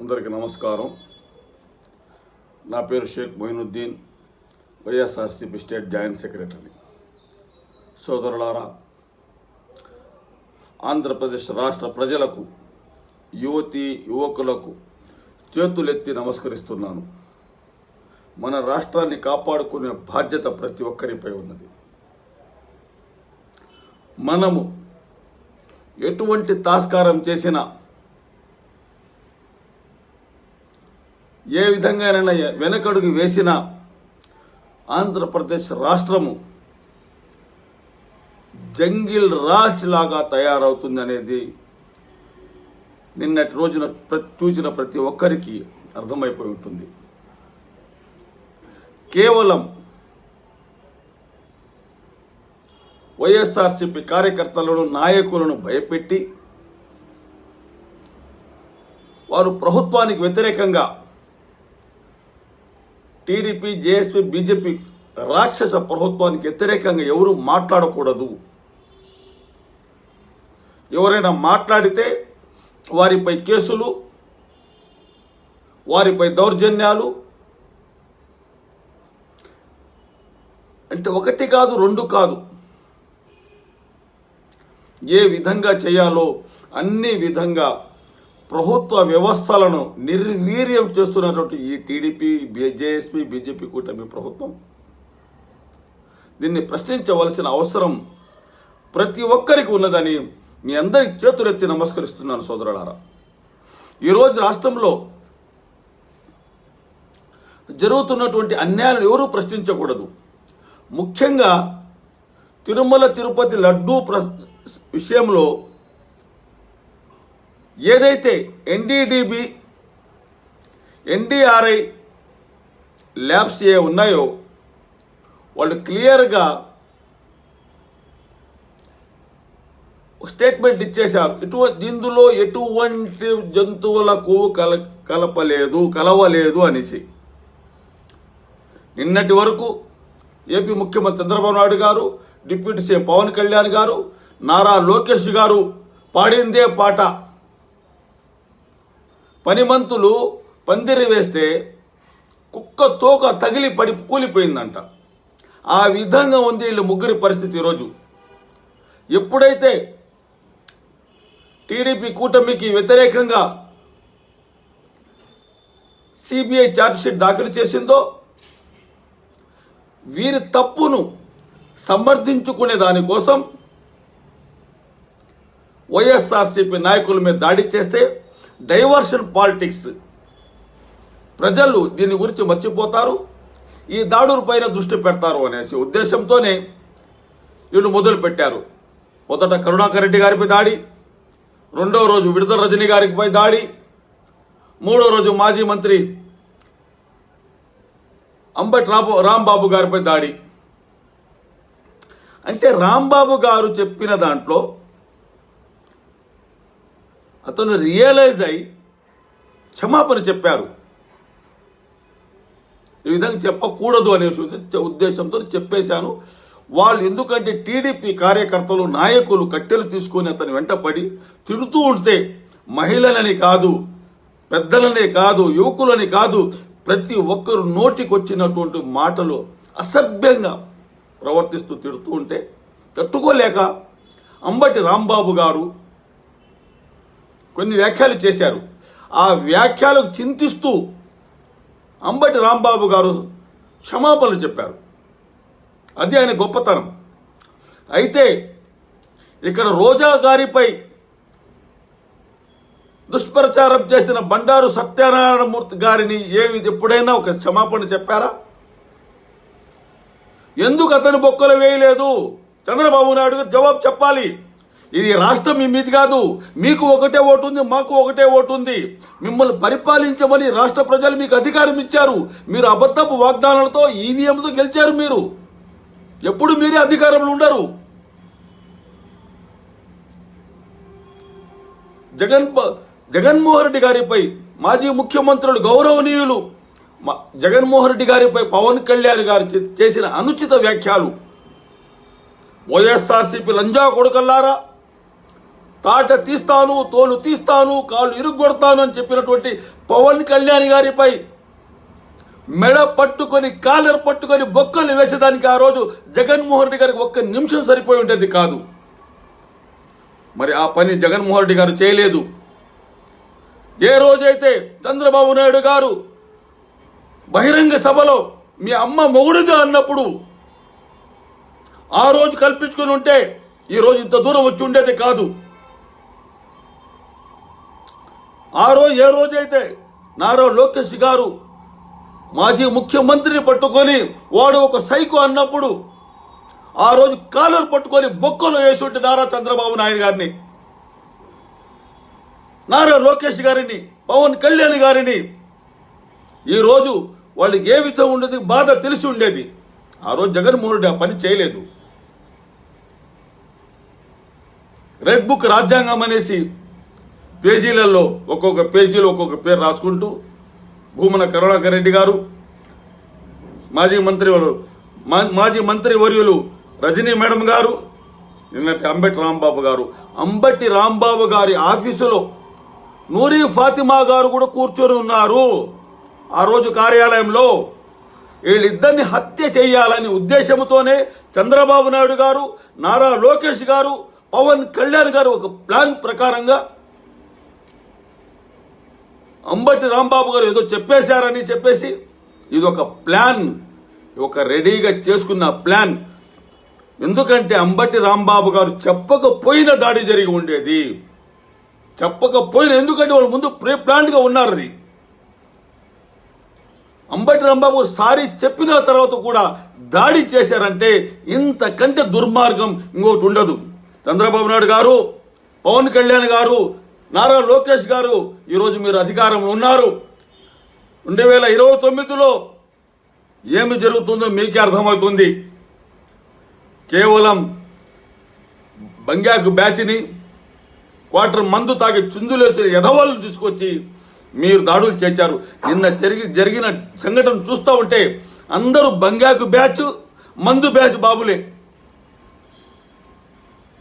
అందరికీ నమస్కారం. నా పేరు Sheikh Moinuddin YSRCP state joint secretary. సోదరులారా ఆంధ్రప్రదేశ్ రాష్ట్ర ప్రజలకు యువతి యువకులకు చేతులెత్తి నమస్కరిస్తున్నాను. మన రాష్ట్రాన్ని కాపాడుకునే బాధ్యత ప్రతి ఒక్కరిపై ఉన్నది. మనము ఎటువంటి తాస్కారం చేసినా ఏ విధంగానైనా వెనకడుగు వేసిన ఆంధ్రప్రదేశ్ రాష్ట్రము జంగిల్ రాజ్ లాగా తయారవుతుందనేది నిన్నటి రోజున చూసిన ప్రతి ఒక్కరికి అర్థమైపోయి ఉంటుంది. కేవలం వైఎస్ఆర్సీపీ కార్యకర్తలను నాయకులను భయపెట్టి వారు ప్రభుత్వానికి వ్యతిరేకంగా టీడీపీ జేఎస్పీ బీజేపీ రాక్షస ప్రభుత్వానికి వ్యతిరేకంగా ఎవరు మాట్లాడకూడదు. ఎవరైనా మాట్లాడితే వారిపై కేసులు వారిపై దౌర్జన్యాలు అంటే ఒకటి కాదు రెండు కాదు. ఏ విధంగా చేయాలో అన్ని విధంగా ప్రభుత్వ వ్యవస్థలను నిర్వీర్యం చేస్తున్నటువంటి ఈ టీడీపీ జేఎస్పీ బీజేపీ కూటమి ప్రభుత్వం. దీన్ని ప్రశ్నించవలసిన అవసరం ప్రతి ఒక్కరికి ఉన్నదని మీ అందరికి చేతులెత్తి నమస్కరిస్తున్నాను సోదరులారా. ఈరోజు రాష్ట్రంలో జరుగుతున్నటువంటి అన్యాయాలను ఎవరూ ప్రశ్నించకూడదు. ముఖ్యంగా తిరుమల తిరుపతి లడ్డూ ప్ర విషయంలో ఏదైతే ఎన్డీడీబీ ఎన్డీఆర్ఐ ల్యాబ్స్ ఏ ఉన్నాయో వాళ్ళు క్లియర్గా స్టేట్మెంట్ ఇచ్చేశారు. ఇటు ఇందులో ఎటువంటి జంతువులకు కల కలపలేదు కలవలేదు అనేసి. నిన్నటి వరకు ఏపీ ముఖ్యమంత్రి చంద్రబాబు నాయుడు గారు డిప్యూటీ సీఎం పవన్ కళ్యాణ్ గారు నారా లోకేష్ గారు పాడిందే పాట. పనిమంతులు పందిరి వేస్తే కుక్క తోక తగిలి పడి కూలిపోయిందంట. ఆ విధంగా ఉంది వీళ్ళు ముగ్గురి పరిస్థితి ఈరోజు. ఎప్పుడైతే టీడీపీ కూటమికి వ్యతిరేకంగా సిబిఐ ఛార్జ్షీట్ దాఖలు చేసిందో వీరి తప్పును సమర్థించుకునే దానికోసం వైఎస్ఆర్సీపీ నాయకుల మీద దాడి చేస్తే డైవర్షన్ పాలిటిక్స్. ప్రజలు దీని గురించి మర్చిపోతారు ఈ దాడుల పైన దృష్టి పెడతారు అనేసి ఉద్దేశంతోనే వీళ్ళు మొదలు పెట్టారు. మొదట కరుణాకర్ రెడ్డి గారిపై దాడి రెండో రోజు విడుదల రజనీ గారిపై దాడి మూడో రోజు మాజీ మంత్రి అంబటి రాబు రాంబాబు గారిపై దాడి. అంటే రాంబాబు గారు చెప్పిన దాంట్లో అతను రియలైజ్ అయి క్షమాపణ చెప్పారు. ఈ విధంగా చెప్పకూడదు అనే ఉద్దేశంతో చెప్పేశాను. వాళ్ళు ఎందుకంటే టీడీపీ కార్యకర్తలు నాయకులు కట్టెలు తీసుకొని అతని వెంటపడి తిడుతూ ఉంటే మహిళలని కాదు పెద్దలని కాదు యువకులని కాదు ప్రతి ఒక్కరు నోటికొచ్చినటువంటి మాటలు అసభ్యంగా ప్రవర్తిస్తూ తిడుతూ ఉంటే తట్టుకోలేక అంబటి రాంబాబు గారు కొన్ని వ్యాఖ్యలు చేశారు. ఆ వ్యాఖ్యలకు చింతిస్తూ అంబటి రాంబాబు గారు క్షమాపణలు చెప్పారు. అది ఆయన గొప్పతనం. అయితే ఇక్కడ రోజా గారిపై దుష్ప్రచారం చేసిన బండారు సత్యనారాయణమూర్తి గారిని ఏమి ఎప్పుడైనా ఒక క్షమాపణ చెప్పారా? ఎందుకు అతను బొక్కలు వేయలేదు? చంద్రబాబు నాయుడు గారు జవాబు చెప్పాలి. ఇది రాష్ట్రం మీ మీది కాదు. మీకు ఒకటే ఓటు ఉంది మాకు ఒకటే ఓటు ఉంది. మిమ్మల్ని పరిపాలించమని రాష్ట్ర ప్రజలు మీకు అధికారం ఇచ్చారు. మీరు అబద్ధపు వాగ్దానాలతో ఈవీఎంతో గెలిచారు మీరు. ఎప్పుడు మీరే అధికారంలో ఉండరు. జగన్ జగన్మోహన్ రెడ్డి గారిపై మాజీ ముఖ్యమంత్రులు గౌరవనీయులు మ- జగన్మోహన్ రెడ్డి గారిపై పవన్ కళ్యాణ్ గారు చే- చేసిన అనుచిత వ్యాఖ్యలు. వైఎస్ఆర్సీపీ లంజా కొడుకల్లారా? తాట తీస్తాను తోలు తీస్తాను కాళ్ళు ఇరుగొడతాను అని చెప్పినటువంటి పవన్ కళ్యాణ్ గారిపై మెడ పట్టుకొని కాలర్ పట్టుకొని బొక్కలు వేసేదానికి ఆ రోజు జగన్మోహన్ రెడ్డి గారికి ఒక్క నిమిషం సరిపోయి ఉండేది కాదు. మరి ఆ పని జగన్మోహన్ రెడ్డి గారు చేయలేదు. ఏ రోజైతే చంద్రబాబు నాయుడు గారు బహిరంగ సభలో మీ అమ్మ మొగుడుగా అన్నప్పుడు ఆ రోజు కల్పించుకుని ఉంటే ఈరోజు ఇంత దూరం వచ్చి ఉండేది కాదు. ఆ రోజు ఏ రోజైతే నారా లోకేష్ గారు మాజీ ముఖ్యమంత్రిని పట్టుకొని వాడు ఒక సైకు అన్నప్పుడు ఆ రోజు కాలర్ పట్టుకొని బొక్కలు వేసి నారా చంద్రబాబు నాయుడు గారిని నారా లోకేష్ గారిని పవన్ కళ్యాణ్ గారిని ఈరోజు వాళ్ళకి ఏ విధంగా ఉండేది బాధ తెలిసి ఉండేది. ఆ రోజు జగన్మోహన్ రెడ్డి ఆ పని చేయలేదు. రెడ్ బుక్ రాజ్యాంగం అనేసి పేజీలలో ఒక్కొక్క పేజీలో ఒక్కొక్క పేరు రాసుకుంటూ భూమన కరుణాకర్ రెడ్డి గారు మాజీ మంత్రి మా- మాజీ మంత్రి వర్యులు రజనీ మేడం గారు నిన్నటి అంబటి రాంబాబు గారు. అంబటి రాంబాబు గారి ఆఫీసులో నూరి ఫాతిమా గారు కూడా కూర్చొని ఉన్నారు. ఆ రోజు కార్యాలయంలో వీళ్ళిద్దరిని హత్య చేయాలని ఉద్దేశంతోనే చంద్రబాబు నాయుడు గారు నారా లోకేష్ గారు పవన్ కళ్యాణ్ గారు ఒక ప్లాన్ ప్రకారంగా అంబటి రాంబాబు గారు ఏదో చెప్పేశారని చెప్పేసి ఇది ఒక ప్లాన్ ఒక రెడీగా చేసుకున్న ప్లాన్. ఎందుకంటే అంబటి రాంబాబు గారు చెప్పకపోయిన దాడి జరిగి ఉండేది. చెప్పకపోయిన ఎందుకంటే వాళ్ళు ముందు ప్రీ ప్లాన్గా ఉన్నారు అది. అంబటి రాంబాబు సారీ చెప్పిన తర్వాత కూడా దాడి చేశారంటే ఇంతకంటే దుర్మార్గం ఇంకోటి ఉండదు. చంద్రబాబు నాయుడు గారు పవన్ కళ్యాణ్ గారు నారా లోకేష్ గారు ఈరోజు మీరు అధికారంలో ఉన్నారు. రెండు వేల ఇరవై తొమ్మిదిలో ఏమి జరుగుతుందో మీకే అర్థమవుతుంది. కేవలం బంగాకు బ్యాచ్ని క్వార్టర్ మందు తాగి చుందులేసిన ఎదవాళ్ళను తీసుకొచ్చి మీరు దాడులు చేశారు నిన్న జరిగి జరిగిన సంఘటన చూస్తూ ఉంటే అందరూ బంగాకు బ్యాచ్ మందు బ్యాచ్ బాబులే.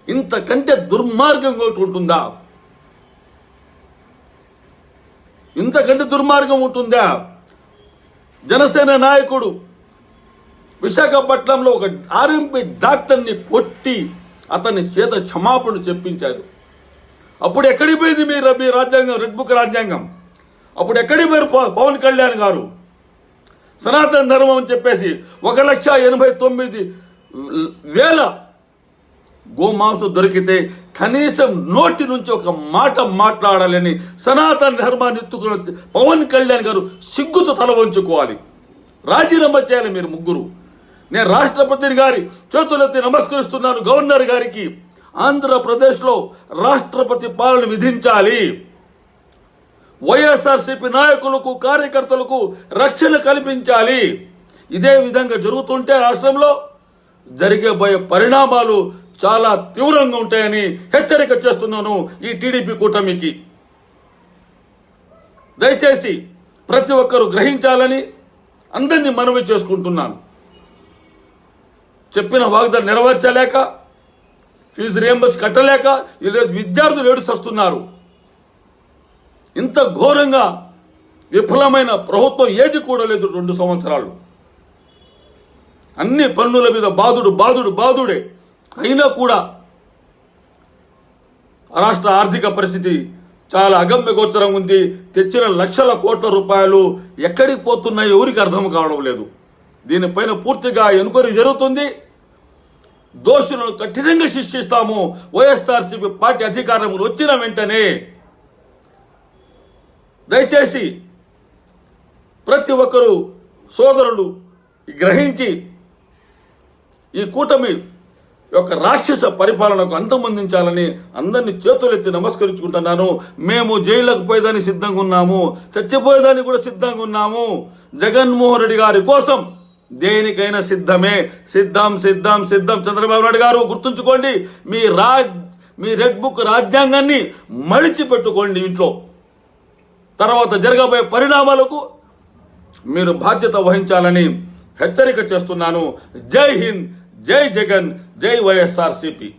ఇంతకంటే దుర్మార్గం ఒకటి ఉంటుందా? ఇంతకంటే దుర్మార్గం ఉంటుందా? జనసేన నాయకుడు విశాఖపట్నంలో ఒక ఆర్ఎంపీ డాక్టర్ని కొట్టి అతని చేత క్షమాపణ చెప్పించారు. అప్పుడు ఎక్కడికి పోయింది మీ మీ రాజ్యాంగం రెడ్ బుక్ రాజ్యాంగం? అప్పుడు ఎక్కడికి పోయారు పవన్ కళ్యాణ్ గారు? సనాతన ధర్మం అని చెప్పేసి ఒక లక్ష ఎనభై తొమ్మిది వేల గోమాంసం దొరికితే కనీసం నోటి నుంచి ఒక మాట మాట్లాడాలని సనాతన ధర్మాన్ని ఎత్తుకున్న పవన్ కళ్యాణ్ గారు సిగ్గుతో తల వంచుకోవాలి. రాజీనామా చేయాలి మీరు ముగ్గురు. నేను రాష్ట్రపతి గారి చేతులెత్తి నమస్కరిస్తున్నాను గవర్నర్ గారికి. ఆంధ్రప్రదేశ్లో రాష్ట్రపతి పాలన విధించాలి. వైఎస్ఆర్సీపీ నాయకులకు కార్యకర్తలకు రక్షణ కల్పించాలి. ఇదే విధంగా జరుగుతుంటే రాష్ట్రంలో జరిగేబోయే పరిణామాలు చాలా తీవ్రంగా ఉంటాయని హెచ్చరిక చేస్తున్నాను ఈ టీడీపీ కూటమికి. దయచేసి ప్రతి ఒక్కరూ గ్రహించాలని అందరినీ మనవి చేసుకుంటున్నాను. చెప్పిన వాగ్దాలు నెరవేర్చలేక ఫీజు రియంబర్స్ కట్టలేక ఈరోజు విద్యార్థులు ఏడుస్తున్నారు ఇంత ఘోరంగా విఫలమైన ప్రభుత్వం ఏది కూడా లేదు రెండు సంవత్సరాలు. అన్ని పన్నుల మీద బాధుడు బాధుడు బాధుడే. అయినా కూడా రాష్ట్ర ఆర్థిక పరిస్థితి చాలా అగమ్యగోచరం ఉంది. తెచ్చిన లక్షల కోట్ల రూపాయలు ఎక్కడికి పోతున్నాయో ఎవరికి అర్థం కావడం లేదు. దీనిపైన పూర్తిగా ఎన్క్వైరీ జరుగుతుంది. దోషులను కఠినంగా శిక్షిస్తాము. వైఎస్ఆర్సీపీ పార్టీ అధికారంలో వచ్చిన వెంటనే దయచేసి ప్రతి ఒక్కరూ సోదరులు గ్రహించి ఈ కూటమి యొక్క రాక్షస పరిపాలనకు అంతమొందించాలని అందరిని చేతులెత్తి నమస్కరించుకుంటున్నాను. మేము జైలుకు పోయేదానికి సిద్ధంగా ఉన్నాము. చచ్చిపోయేదానికి కూడా సిద్ధంగా ఉన్నాము. జగన్మోహన్ రెడ్డి గారి కోసం దేనికైనా సిద్ధమే. సిద్ధం సిద్ధం సిద్ధం. చంద్రబాబు నాయుడు గారు గుర్తుంచుకోండి మీ రాజ్ మీ రెడ్ బుక్ రాజ్యాంగాన్ని మడిచి పెట్టుకోండి ఇంట్లో. తర్వాత జరగబోయే పరిణామాలకు మీరు బాధ్యత వహించాలని హెచ్చరిక చేస్తున్నాను. జై హింద్. జై జగన్ జై వైఎస్ఆర్ సిపి